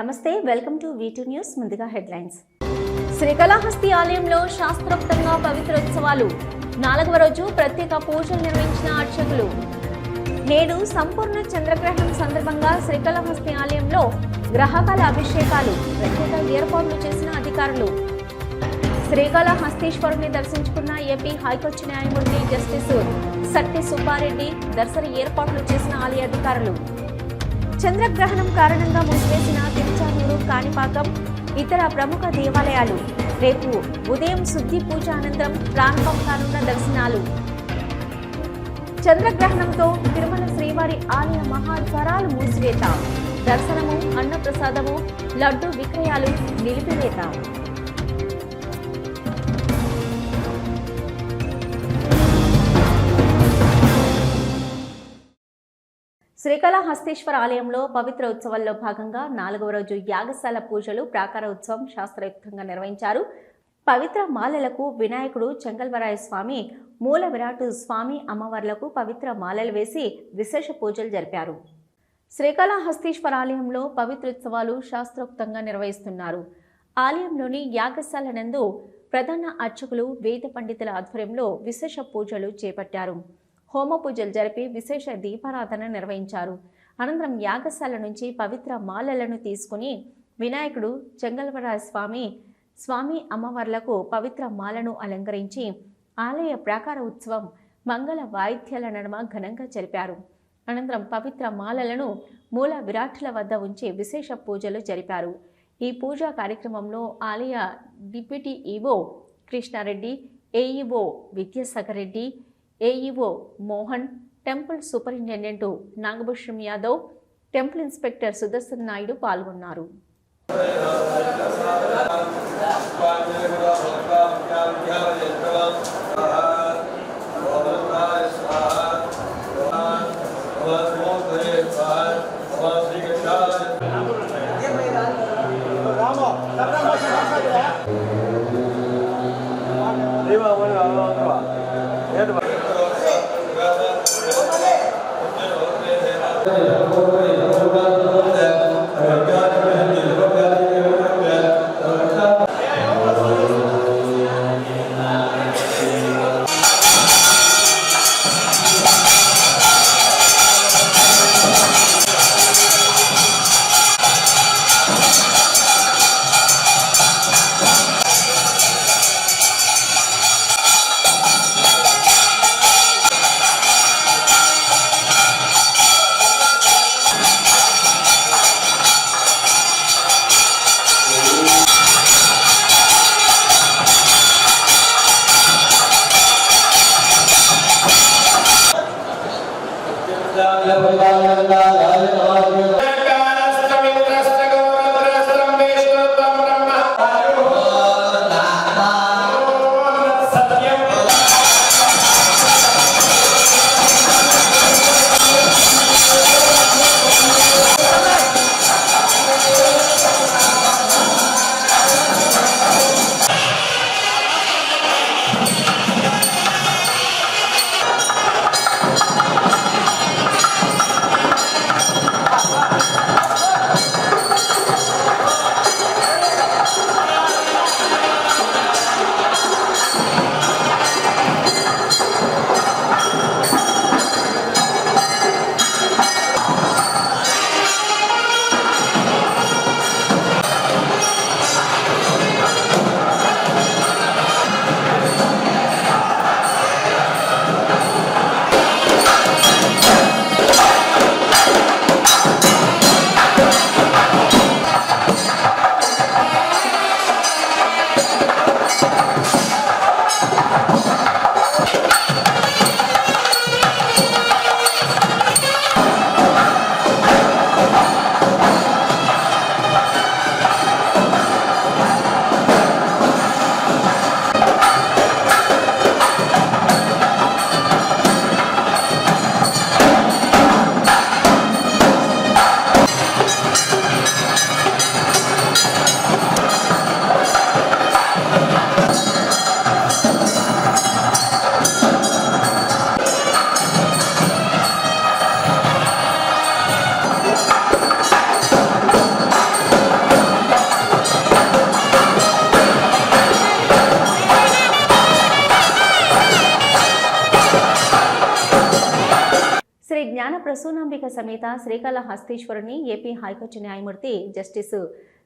నమస్తే welcome to V two news ముందుగా headlines. Srikalahasti ఆలయంలో శాస్త్రోక్తంగా పవిత్రోత్సవాలు. నాలుగవ రోజు ప్రత్యేక పూజలు నిర్వహించిన అర్చకులు. నేడు సంపూర్ణ చంద్రగ్రహణం సందర్భంగా శ్రీకళాహస్తి ఆలయంలో గ్రహకాల అభిషేకాలు ప్రత్యేక ఏర్పాట్లు చేసిన అధికారులు. శ్రీకాళహస్తీశ్వరుని దర్శించుకున్న ఏపీ హైకోర్టు న్యాయమూర్తి జస్టిస్ సట్టి సుబ్బారెడ్డి దర్శన ఏర్పాట్లు చేసిన ఆలయ అధికారులు. చంద్రగ్రహణం కారణంగా మూసివేసిన తిరుచానూరు కాణిపాకం ఇతర ప్రముఖ దేవాలయాలు. రేపు ఉదయం శుద్ధి పూజ అనంతరం ప్రారంభం కానున్న దర్శనాలు. చంద్రగ్రహణంతో తిరుమల శ్రీవారి ఆలయ మహాద్వారాలు మూసివేత. దర్శనము అన్నప్రసాదము లడ్డు విక్రయాలు నిలిపివేత. శ్రీకాళహస్తీశ్వర ఆలయంలో పవిత్ర ఉత్సవాల్లో భాగంగా నాలుగవ రోజు యాగశాల పూజలు ప్రాకార ఉత్సవం శాస్త్రయుక్తంగా నిర్వహించారు. పవిత్ర మాలలకు వినాయకుడు చెంగల్వరాయ స్వామి మూల విరాటు స్వామి అమ్మవార్లకు పవిత్ర మాలలు వేసి విశేష పూజలు జరిపారు. శ్రీకాళహస్తీశ్వర ఆలయంలో పవిత్రోత్సవాలు శాస్త్రోక్తంగా నిర్వహిస్తున్నారు. ఆలయంలోని యాగశాల నందు ప్రధాన అర్చకులు వేద పండితుల ఆధ్వర్యంలో విశేష పూజలు చేపట్టారు. హోమ పూజలు జరిపి విశేష దీపారాధన నిర్వహించారు. అనంతరం యాగశాల నుంచి పవిత్ర మాలలను తీసుకుని వినాయకుడు చెంగల్వరాయ స్వామి స్వామి అమ్మవార్లకు పవిత్ర మాలను అలంకరించి ఆలయ ప్రాకార ఉత్సవం మంగళ వాయిద్యాల నడుమ ఘనంగా జరిపారు. అనంతరం పవిత్ర మాలలను మూల విరాట్ల వద్ద ఉంచి విశేష పూజలు జరిపారు. ఈ పూజా కార్యక్రమంలో ఆలయ deputy EO Krishnareddy AEO Vidyasagar Reddy AEO Mohan temple superintendent Nagabhushanam Yadav temple inspector Sudarshan Naidu పాల్గొన్నారు శ్రీకాళహస్తి நல்ல பரிவாக இருந்தால் శ్రీకాళహస్తీశ్వరుని ఏపీ హైకోర్టు న్యాయమూర్తి జస్టిస్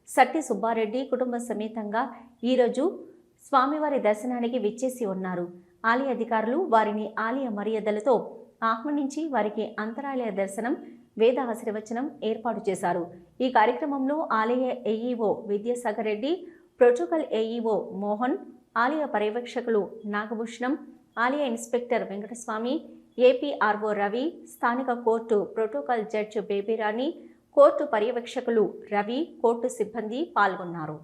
సట్టి సుబ్బారెడ్డి కుటుంబ సమేతంగా ఈరోజు స్వామివారి దర్శనానికి విచ్చేసి ఉన్నారు. ఆలయ అధికారులు వారిని ఆలయ మర్యాదలతో ఆహ్వానించి వారికి అంతరాలయ దర్శనం వేద ఆశీర్వచనం ఏర్పాటు చేశారు. ఈ కార్యక్రమంలో ఆలయ AEO Vidyasagar Reddy protocol AEO Mohan ఆలయ పర్యవేక్షకులు నాగభూషణం ఆలయ ఇన్స్పెక్టర్ వెంకటస్వామి ఏపీఆర్ఓ రవి స్థానిక court protocol judge Babyrani court పర్యవేక్షకులు Ravi court సిబ్బంది పాల్గొన్నారు.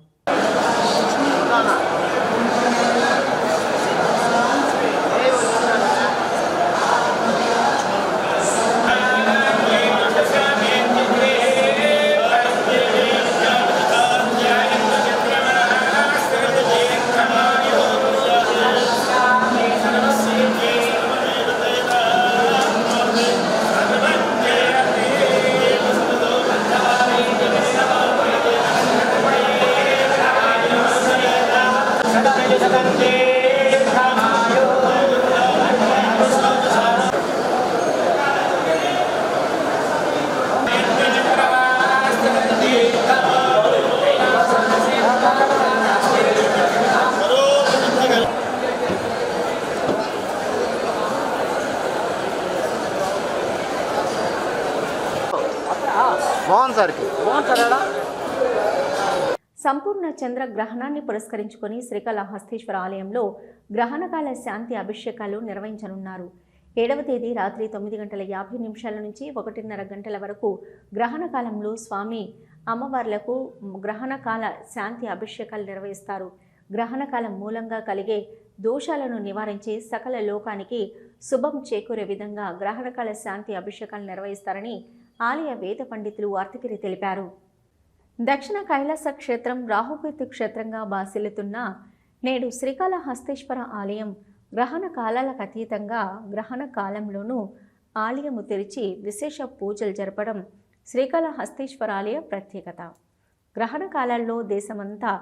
చంద్రగ్రహణాన్ని చంద్ర గ్రహణాన్ని పురస్కరించుకొని శ్రీకాళహస్తీశ్వర ఆలయంలో గ్రహణకాల శాంతి అభిషేకాలు నిర్వహించనున్నారు. ఏడవ తేదీ రాత్రి తొమ్మిది గంటల యాభై నిమిషాల నుంచి ఒకటిన్నర గంటల వరకు గ్రహణ కాలంలో స్వామి అమ్మవార్లకు గ్రహణకాల శాంతి అభిషేకాలు నిర్వహిస్తారు. గ్రహణకాలం మూలంగా కలిగే దోషాలను నివారించి సకల లోకానికి శుభం చేకూరే విధంగా గ్రహణకాల శాంతి అభిషేకాలు నిర్వహిస్తారని ఆలయ వేద పండితులు అర్థగిరి తెలిపారు. దక్షిణ కైలాస క్షేత్రం రాహుకేతు క్షేత్రంగా బాసిల్లుతున్న నేడు శ్రీకాళహస్తీశ్వర ఆలయం గ్రహణ కాలాలకు అతీతంగా గ్రహణ కాలంలోనూ ఆలయము తెరిచి విశేష పూజలు జరపడం శ్రీకాళహస్తీశ్వర ఆలయ ప్రత్యేకత. గ్రహణ కాలాల్లో దేశమంతా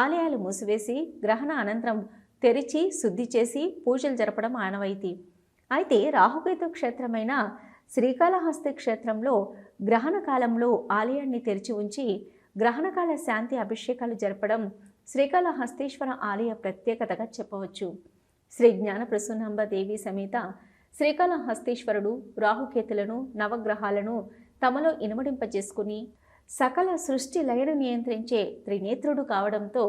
ఆలయాలు మూసివేసి గ్రహణ అనంతరం తెరిచి శుద్ధి చేసి పూజలు జరపడం ఆనవాయితీ. అయితే రాహుకేతు క్షేత్రమైన శ్రీకాళహస్తి క్షేత్రంలో గ్రహణ కాలంలో ఆలయాన్ని తెరిచి ఉంచి గ్రహణకాల శాంతి అభిషేకాలు జరపడం శ్రీకాళహస్తీశ్వర ఆలయ ప్రత్యేకతగా చెప్పవచ్చు. శ్రీ జ్ఞాన ప్రసూనాంబ దేవి సమేత శ్రీకాళహస్తీశ్వరుడు రాహుకేతులను నవగ్రహాలను తమలో ఇనుమడింపజేసుకుని సకల సృష్టి లయను నియంత్రించే త్రినేత్రుడు కావడంతో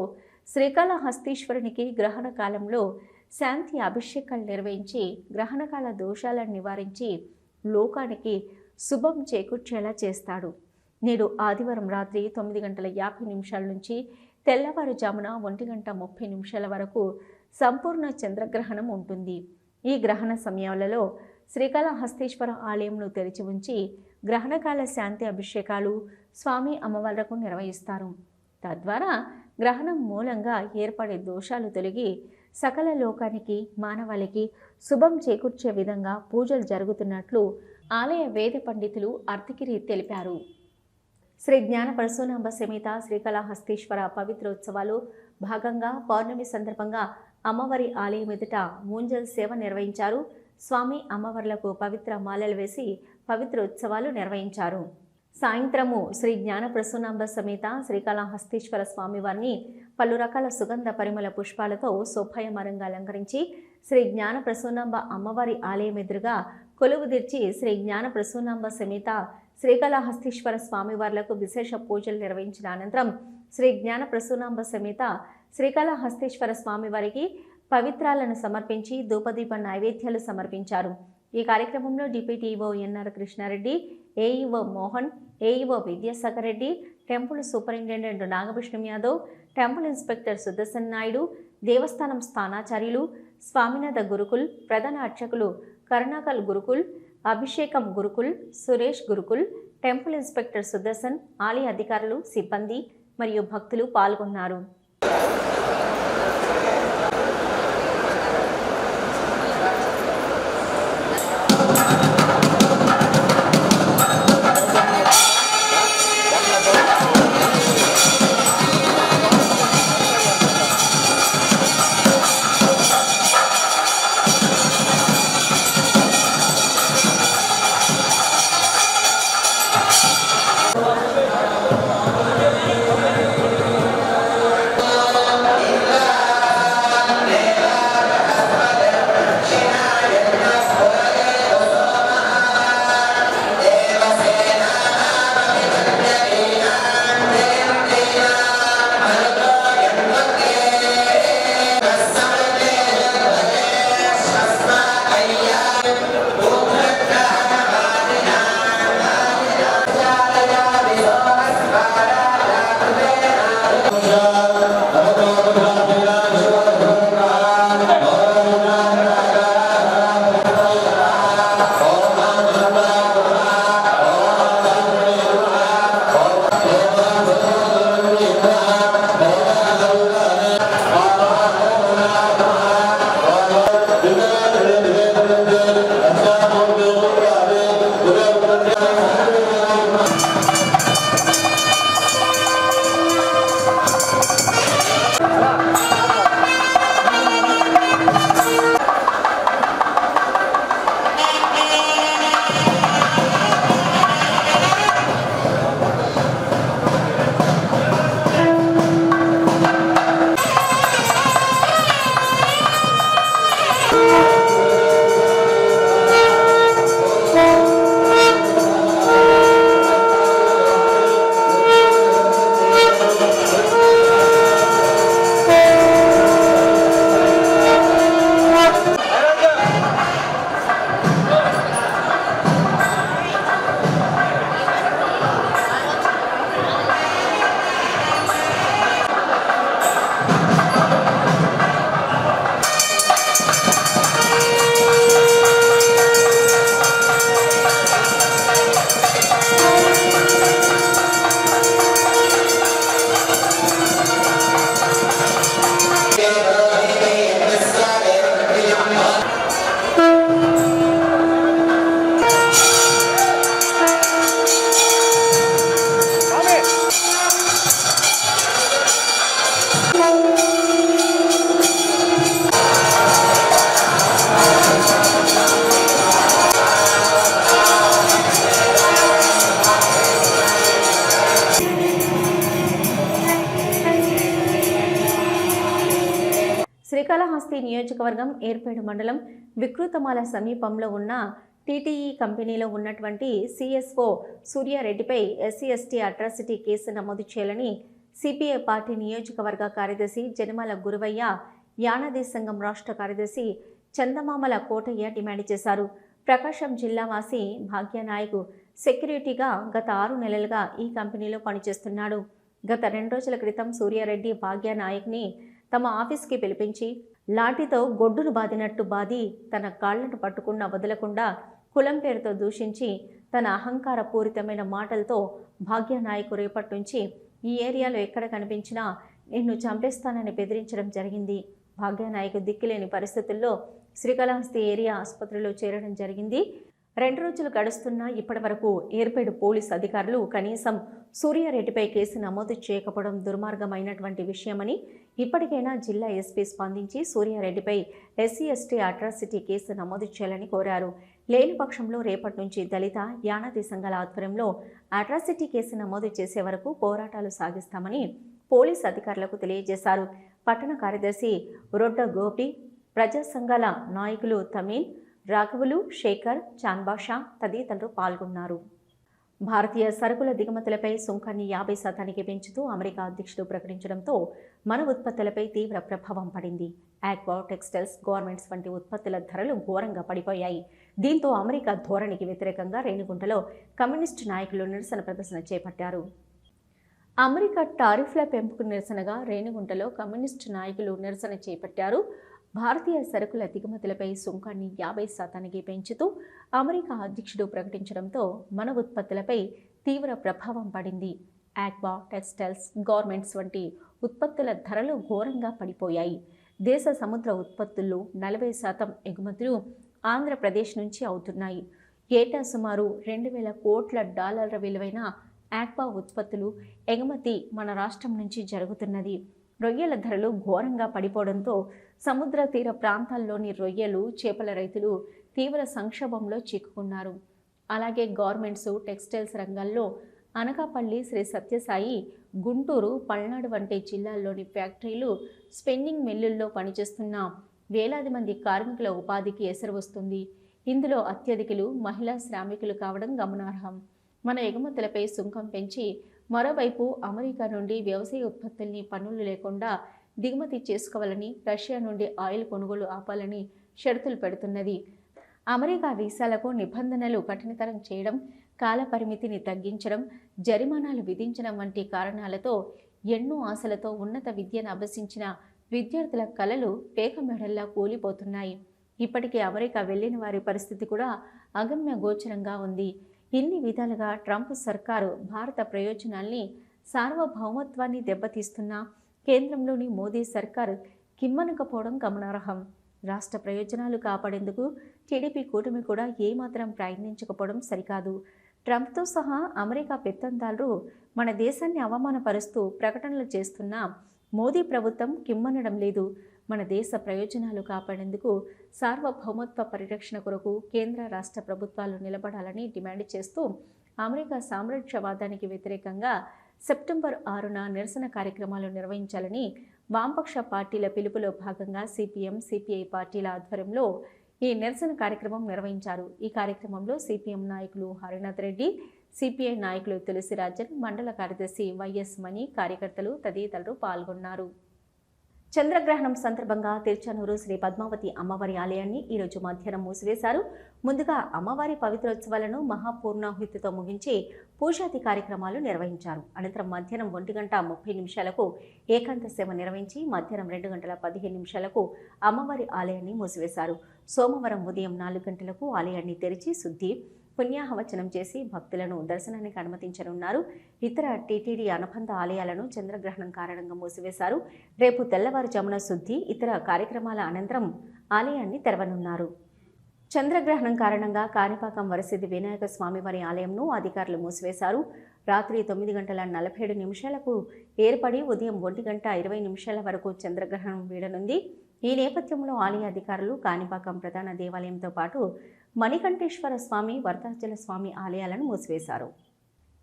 శ్రీకాళహస్తీశ్వరునికి గ్రహణ కాలంలో శాంతి అభిషేకాలు నిర్వహించి గ్రహణకాల దోషాలను నివారించి లోకానికి శుభం చేకూర్చేలా చేస్తాడు. నేడు ఆదివారం రాత్రి తొమ్మిది గంటల యాభై నిమిషాల నుంచి తెల్లవారుజామున ఒంటి గంట ముప్పై నిమిషాల వరకు సంపూర్ణ చంద్రగ్రహణం ఉంటుంది. ఈ గ్రహణ సమయాలలో శ్రీకాళహస్తీశ్వర ఆలయంను తెరిచి ఉంచి గ్రహణకాల శాంతి అభిషేకాలు స్వామి అమ్మవార్లకు నిర్వహిస్తారు. తద్వారా గ్రహణం మూలంగా ఏర్పడే దోషాలు తొలగి సకల లోకానికి మానవాళికి శుభం చేకూర్చే విధంగా పూజలు జరుగుతున్నట్లు ఆలయ వేద పండితులు అర్తికిరి తెలిపారు. శ్రీ జ్ఞాన పరశునాంబ సమేత శ్రీకాళహస్తీశ్వర పవిత్రోత్సవాలు భాగంగా పౌర్ణమి సందర్భంగా అమ్మవారి ఆలయం ఎదుట మూంజల్ సేవ నిర్వహించారు. స్వామి అమ్మవార్లకు పవిత్ర మాలలు వేసి పవిత్ర ఉత్సవాలు నిర్వహించారు. సాయంత్రము శ్రీ జ్ఞాన ప్రసూనాంబ సమేత శ్రీకాళహస్తీశ్వర స్వామివారిని పలు రకాల సుగంధ పరిమళ పుష్పాలతో శోభాయమరంగా అలంకరించి శ్రీ జ్ఞాన ప్రసూనాంబ అమ్మవారి ఆలయం ఎదురుగా కొలువు తీర్చి శ్రీ జ్ఞాన ప్రసూనాంబ సమేత శ్రీకాళహస్తీశ్వర స్వామివార్లకు విశేష పూజలు నిర్వహించిన అనంతరం శ్రీ జ్ఞాన ప్రసూనాంబ సమేత శ్రీకాళహస్తీశ్వర స్వామివారికి పవిత్రాలను సమర్పించి ధూపదీప నైవేద్యాలు సమర్పించారు. ఈ కార్యక్రమంలో deputy EO NR Krishnareddy AEO Mohan AEO Vidyasagar Reddy temple superintendent Nagabhushanam Yadav temple inspector Sudarshan Naidu దేవస్థానం స్థానాచార్యులు స్వామినాథ గురుకుల్ ప్రధాన అర్చకులు కరుణాకల్ గురుకుల్ అభిషేకం గురుకుల్ సురేష్ గురుకుల్ టెంపుల్ ఇన్స్పెక్టర్ సుదర్శన్ ఆలయ అధికారులు సిబ్బంది మరియు భక్తులు పాల్గొన్నారు. నియోజకవర్గం ఏర్పేడు మండలం వికృతమాల సమీపంలో ఉన్న టీటీఈ కంపెనీలో ఉన్నటువంటి సిఎస్ఓ సూర్యారెడ్డిపై ఎస్సీ ఎస్టీ అట్రాసిటీ కేసు నమోదు చేయాలని సిపిఐ పార్టీ నియోజకవర్గ కార్యదర్శి జనమాల గురువయ్య యానాది సంఘం రాష్ట్ర కార్యదర్శి చందమామల కోటయ్య డిమాండ్ చేశారు. ప్రకాశం జిల్లావాసి భాగ్యనాయకు సెక్యూరిటీగా గత ఆరు నెలలుగా ఈ కంపెనీలో పనిచేస్తున్నాడు. గత రెండు రోజుల క్రితం సూర్యారెడ్డి భాగ్యనాయక్ని తమ ఆఫీస్కి పిలిపించి లాఠీతో గొడ్డును బాదినట్టు బాది తన కాళ్ళను పట్టుకున్న వదలకుండా కులం పేరుతో దూషించి తన అహంకార పూరితమైన మాటలతో భాగ్యనాయకు రేపటి నుంచి ఈ ఏరియాలో ఎక్కడ కనిపించినా నిన్ను చంపేస్తానని బెదిరించడం జరిగింది. భాగ్యనాయకు దిక్కులేని పరిస్థితుల్లో శ్రీకాళహస్తి ఏరియా ఆసుపత్రిలో చేరడం జరిగింది. రెండు రోజులు గడుస్తున్నా ఇప్పటి వరకు ఏర్పేడు పోలీస్ అధికారులు కనీసం సూర్యారెడ్డిపై కేసు నమోదు చేయకపోవడం దుర్మార్గమైనటువంటి విషయమని ఇప్పటికైనా జిల్లా ఎస్పీ స్పందించి సూర్యారెడ్డిపై ఎస్సీ ఎస్టీ అట్రాసిటీ కేసు నమోదు చేయాలని కోరారు. లేని పక్షంలో రేపటి నుంచి దళిత యానాది సంఘాల ఆధ్వర్యంలో అట్రాసిటీ కేసు నమోదు చేసే వరకు పోరాటాలు సాగిస్తామని పోలీస్ అధికారులకు తెలియజేశారు. పట్టణ కార్యదర్శి రొడ్డ గోపి ప్రజా సంఘాల నాయకులు తమీన్ రాఘవులు శేఖర్ చాన్బాషా తదితరులు పాల్గొన్నారు. భారతీయ సరుకుల దిగుమతులపై సుంకాన్ని యాభై శాతానికి పెంచుతూ అమెరికా అధ్యక్షుడు ప్రకటించడంతో మన ఉత్పత్తులపై తీవ్ర ప్రభావం పడింది. ఆక్వా టెక్స్టైల్స్ గవర్నమెంట్స్ వంటి ఉత్పత్తుల ధరలు ఘోరంగా పడిపోయాయి. దీంతో అమెరికా ధోరణికి వ్యతిరేకంగా రేణిగుంటలో కమ్యూనిస్టు నాయకులు నిరసన ప్రదర్శన చేపట్టారు. అమెరికా టారిఫ్ల పెంపుకు నిరసనగా రేణిగుంటలో కమ్యూనిస్టు నాయకులు నిరసన చేపట్టారు. భారతీయ సరుకుల దిగుమతులపై సుంకాన్ని యాభై శాతానికి పెంచుతూ అమెరికా అధ్యక్షుడు ప్రకటించడంతో మన ఉత్పత్తులపై తీవ్ర ప్రభావం పడింది. ఆక్వా టెక్స్టైల్స్ గార్మెంట్స్ వంటి ఉత్పత్తుల ధరలు ఘోరంగా పడిపోయాయి. దేశ సముద్ర ఉత్పత్తుల్లో నలభై శాతం ఎగుమతులు ఆంధ్రప్రదేశ్ నుంచి అవుతున్నాయి. ఏటా సుమారు రెండు వేల కోట్ల డాలర్ల విలువైన ఆక్వా ఉత్పత్తులు ఎగుమతి మన రాష్ట్రం నుంచి జరుగుతున్నది. రొయ్యల ధరలు ఘోరంగా పడిపోవడంతో సముద్ర తీర ప్రాంతాల్లోని రొయ్యలు చేపల రైతులు తీవ్ర సంక్షోభంలో చిక్కుకున్నారు. అలాగే గవర్నమెంట్స్ టెక్స్టైల్స్ రంగాల్లో అనకాపల్లి శ్రీ సత్యసాయి గుంటూరు పల్నాడు వంటి జిల్లాల్లోని ఫ్యాక్టరీలు స్పెన్నింగ్ మిల్లుల్లో పనిచేస్తున్న వేలాది మంది కార్మికుల ఉపాధికి ఎసరు వస్తుంది ఇందులో అత్యధికులు మహిళా శ్రామికులు కావడం గమనార్హం. మన ఎగుమతులపై సుంకం పెంచి మరోవైపు అమెరికా నుండి వ్యవసాయ ఉత్పత్తుల్ని పన్నులు లేకుండా దిగుమతి చేసుకోవాలని రష్యా నుండి ఆయిల్ కొనుగోలు ఆపాలని షరతులు పెడుతున్నది. అమెరికా వీసాలకు నిబంధనలు కఠినతరం చేయడం కాలపరిమితిని తగ్గించడం జరిమానాలు విధించడం వంటి కారణాలతో ఎన్నో ఆశలతో ఉన్నత విద్యను అభ్యసించిన విద్యార్థుల కలలు పేకమెడల్లా కూలిపోతున్నాయి. ఇప్పటికే అమెరికా వెళ్ళిన వారి పరిస్థితి కూడా అగమ్య గోచరంగా ఉంది. ఇన్ని విధాలుగా ట్రంప్ సర్కారు భారత ప్రయోజనాల్ని సార్వభౌమత్వాన్ని దెబ్బతీస్తున్నా కేంద్రంలోని మోదీ సర్కారు కిమ్మనకపోవడం గమనార్హం. రాష్ట్ర ప్రయోజనాలు కాపాడేందుకు టీడీపీ కూటమి కూడా ఏమాత్రం ప్రయత్నించకపోవడం సరికాదు. ట్రంప్తో సహా అమెరికా పెత్తందాలు మన దేశాన్ని అవమానపరుస్తూ ప్రకటనలు చేస్తున్నా మోదీ ప్రభుత్వం కిమ్మనడం లేదు. మన దేశ ప్రయోజనాలు కాపాడేందుకు సార్వభౌమత్వ పరిరక్షణ కొరకు కేంద్ర రాష్ట్ర ప్రభుత్వాలు నిలబడాలని డిమాండ్ చేస్తూ అమెరికా సామ్రాజ్యవాదానికి వ్యతిరేకంగా సెప్టెంబర్ ఆరున నిరసన కార్యక్రమాలు నిర్వహించాలని వామపక్ష పార్టీల పిలుపులో భాగంగా సిపిఎం సిపిఐ పార్టీల ఆధ్వర్యంలో ఈ నిరసన కార్యక్రమం నిర్వహించారు. ఈ కార్యక్రమంలో సిపిఎం నాయకులు హరినాథ్ రెడ్డి సిపిఐ నాయకులు తులసిరాజన్ మండల కార్యదర్శి వైఎస్ మణి కార్యకర్తలు తదితరులు పాల్గొన్నారు. చంద్రగ్రహణం సందర్భంగా తిరుచానూరు శ్రీ పద్మావతి అమ్మవారి ఆలయాన్ని ఈరోజు మధ్యాహ్నం మూసివేశారు. ముందుగా అమ్మవారి పవిత్రోత్సవాలను మహాపూర్ణాహుతితో ముగించి పూజాది కార్యక్రమాలు నిర్వహించారు. అనంతరం మధ్యాహ్నం ఒంటి గంట ముప్పై నిమిషాలకు ఏకాంత సేవ నిర్వహించి మధ్యాహ్నం రెండు గంటల పదిహేను నిమిషాలకు అమ్మవారి ఆలయాన్ని మూసివేశారు. సోమవారం ఉదయం నాలుగు గంటలకు ఆలయాన్ని తెరిచి శుద్ధి పుణ్యాహవచనం చేసి భక్తులను దర్శనానికి అనుమతించనున్నారు. ఇతర టీటీడీ అనుబంధ ఆలయాలను చంద్రగ్రహణం కారణంగా మూసివేశారు. రేపు తెల్లవారుజామున శుద్ధి ఇతర కార్యక్రమాల అనంతరం ఆలయాన్ని తెరవనున్నారు. చంద్రగ్రహణం కారణంగా కాణిపాకం వరసిద్ధి వినాయక స్వామివారి ఆలయంను అధికారులు మూసివేశారు. రాత్రి తొమ్మిది గంటల నలభై ఏడు నిమిషాలకు ఏర్పడి ఉదయం ఒంటి గంట ఇరవై నిమిషాల వరకు చంద్రగ్రహణం వీడనుంది. ఈ నేపథ్యంలో ఆలయ అధికారులు కాణిపాకం ప్రధాన దేవాలయంతో పాటు మణికంఠేశ్వర స్వామి వరదాచల స్వామి ఆలయాలను మూసివేశారు.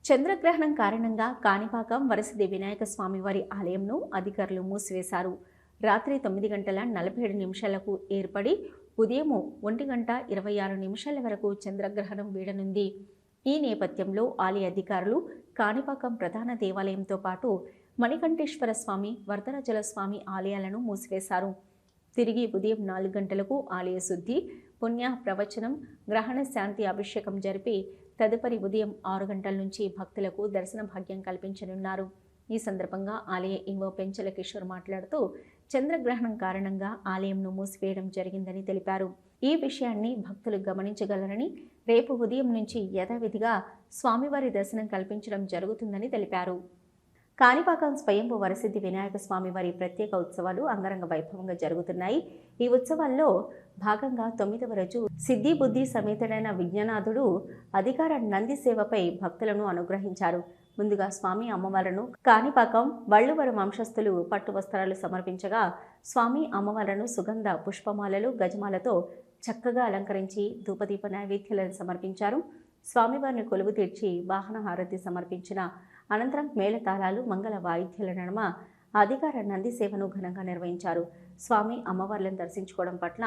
చంద్రగ్రహణం కారణంగా కాణిపాకం వరసది వినాయక స్వామి వారి ఆలయంను అధికారులు మూసివేశారు. రాత్రి తొమ్మిది గంటల నలభై ఏడు నిమిషాలకు ఏర్పడి ఉదయము ఒంటి గంట ఇరవై ఆరు నిమిషాల వరకు చంద్రగ్రహణం వీడనుంది. ఈ నేపథ్యంలో ఆలయ అధికారులు కాణిపాకం ప్రధాన దేవాలయంతో పాటు మణికంఠేశ్వర స్వామి వరదరాజల స్వామి ఆలయాలను మూసివేశారు. తిరిగి ఉదయం నాలుగు గంటలకు ఆలయ శుద్ధి పుణ్య ప్రవచనం గ్రహణ శాంతి అభిషేకం జరిపి తదుపరి ఉదయం ఆరు గంటల నుంచి భక్తులకు దర్శన భాగ్యం కల్పించనున్నారు. ఈ సందర్భంగా ఆలయ ఇంవో పెంచల కిషోర్ మాట్లాడుతూ చంద్రగ్రహణం కారణంగా ఆలయంను మూసివేయడం జరిగిందని తెలిపారు. ఈ విషయాన్ని భక్తులు గమనించగలరని రేపు ఉదయం నుంచి యథావిధిగా స్వామివారి దర్శనం కల్పించడం జరుగుతుందని తెలిపారు. కాణిపాకం స్వయంభూ వరసిద్ధి వినాయక స్వామి వారి ప్రత్యేక ఉత్సవాలు అంగరంగ వైభవంగా జరుగుతున్నాయి. ఈ ఉత్సవాల్లో భాగంగా తొమ్మిదవ రోజు సిద్ధి బుద్ధి సమేతుడైన విజ్ఞానాథుడు అధికార నంది సేవపై భక్తులను అనుగ్రహించారు. ముందుగా స్వామి అమ్మవారును కాణిపాకం వళ్ళువరం వంశస్థులు పట్టు వస్త్రాలు సమర్పించగా స్వామి అమ్మవారును సుగంధ పుష్పమాలలు గజమాలతో చక్కగా అలంకరించి ధూపదీప నైవేద్యాలను సమర్పించారు. స్వామివారిని కొలువు తీర్చి వాహన హారతి సమర్పించిన అనంతరం మేళతాళాలు మంగళ వాయిద్యాల నడమ అధికార నంది సేవను ఘనంగా నిర్వహించారు. స్వామి అమ్మవార్లను దర్శించుకోవడం పట్ల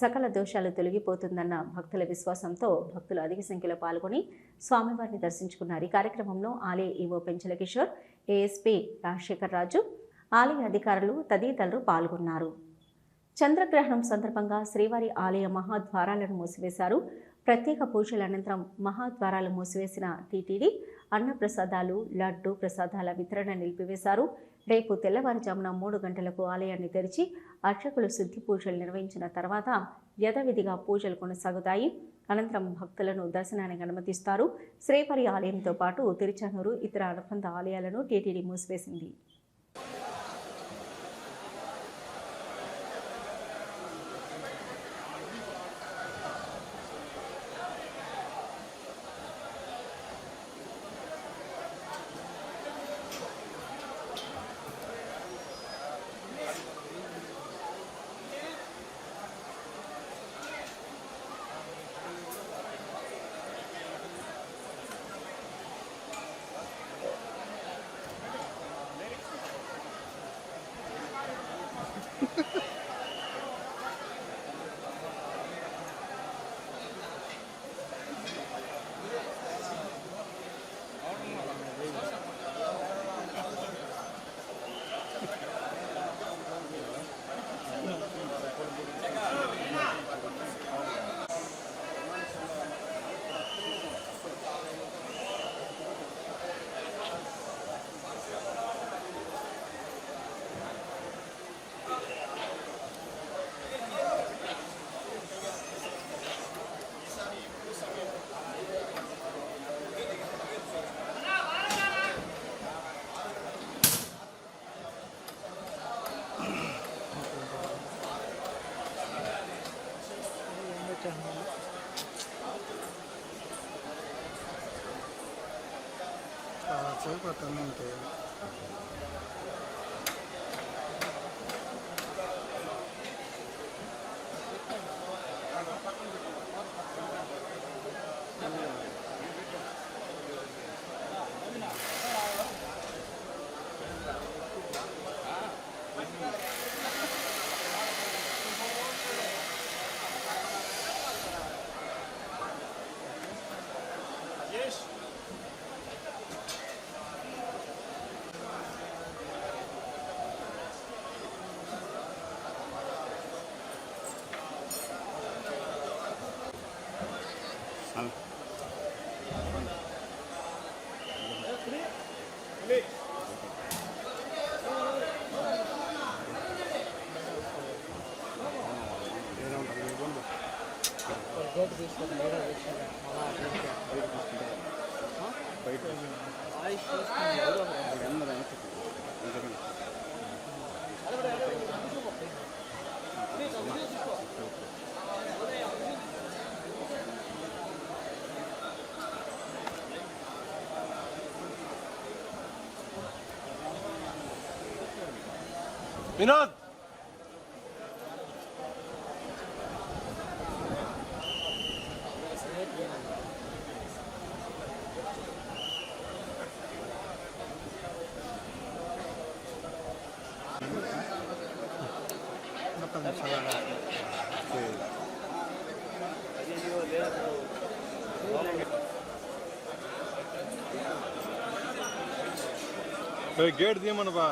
సకల దోషాలు తొలగిపోతుందన్న భక్తుల విశ్వాసంతో భక్తులు అధిక సంఖ్యలో పాల్గొని స్వామివారిని దర్శించుకున్నారు. ఈ కార్యక్రమంలో ఆలయ ఈవో పెంచల కిషోర్ ఏఎస్పీ రాజశేఖర్ రాజు ఆలయ అధికారులు తదితరులు పాల్గొన్నారు. చంద్రగ్రహణం సందర్భంగా శ్రీవారి ఆలయ మహాద్వారాలను మూసివేశారు. ప్రత్యేక పూజల అనంతరం మహాద్వారాలు మూసివేసిన టీటీడీ అన్నప్రసాదాలు లడ్డు ప్రసాదాల వితరణ నిలిపివేశారు. రేపు తెల్లవారుజామున మూడు గంటలకు ఆలయాన్ని తెరిచి అర్చకులు శుద్ధి పూజలు నిర్వహించిన తర్వాత యథావిధిగా పూజలు కొనసాగుతాయి. అనంతరం భక్తులను దర్శనానికి అనుమతిస్తారు. శ్రీవారి ఆలయంతో పాటు తిరుచానూరు ఇతర అనుబంధ ఆలయాలను టీటీడీ మూసివేసింది. departamento. 민원! గేట్ తీయమను బా.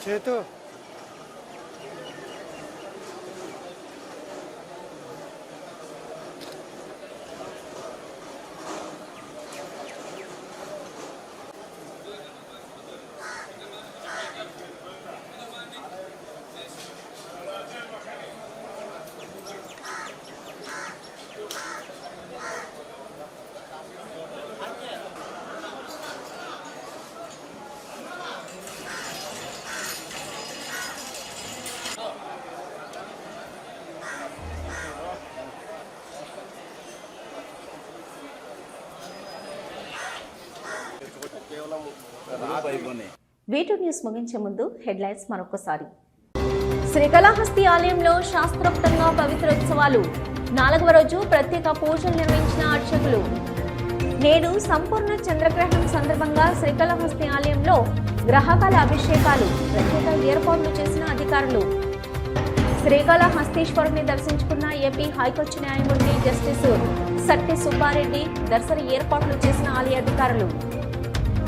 제도. వీటూ న్యూస్ ముగించే ముందు హెడ్లైన్స్ మరొకసారి. శ్రీకాళహస్తి ఆలయంలో శాస్త్రోక్తంగా పవిత్రోత్సవాలు. నాలుగవ రోజు ప్రత్యేక పూజలు నిర్వహించిన అర్చకులు. నేడు సంపూర్ణ చంద్రగ్రహణం సందర్భంగా శ్రీకాళహస్తి ఆలయంలో గ్రహకాల అభిషేకాలు ప్రత్యేక ఏర్పాట్లు చేసిన అధికారులు. శ్రీకాళహస్తీశ్వరుని దర్శించుకున్న ఏపీ హైకోర్టు న్యాయమూర్తి జస్టిస్ సట్టి సుబ్బారెడ్డి దర్శన ఏర్పాట్లు చేసిన ఆలయ అధికారులు.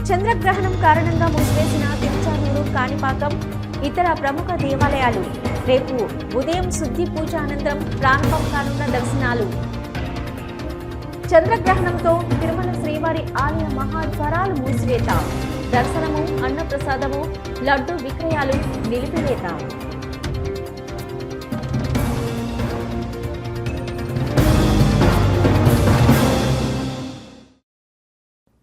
చంద్రగ్రహణం కారణంగా మూసివేసిన తిరుచానూరు కాణిపాకం ఇతర ప్రముఖ దేవాలయాలు. రేపు ఉదయం శుద్ధి పూజ అనంతరం ప్రారంభం కానున్న దర్శనాలు. చంద్రగ్రహణంతో తిరుమల శ్రీవారి ఆలయ మహాద్వారాలు మూసివేత. దర్శనము అన్నప్రసాదము లడ్డు విక్రయాలు నిలిపివేత.